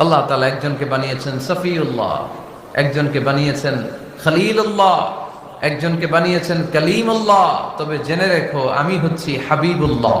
আল্লাহ তালা একজনকে বানিয়েছেন সফিউল্লাহ, একজনকে বানিয়েছেন খলিলুল্লাহ, একজনকে বানিয়েছেন কালিমুল্লাহ। তবে জেনে রেখো, আমি হচ্ছি হাবিবুল্লাহ।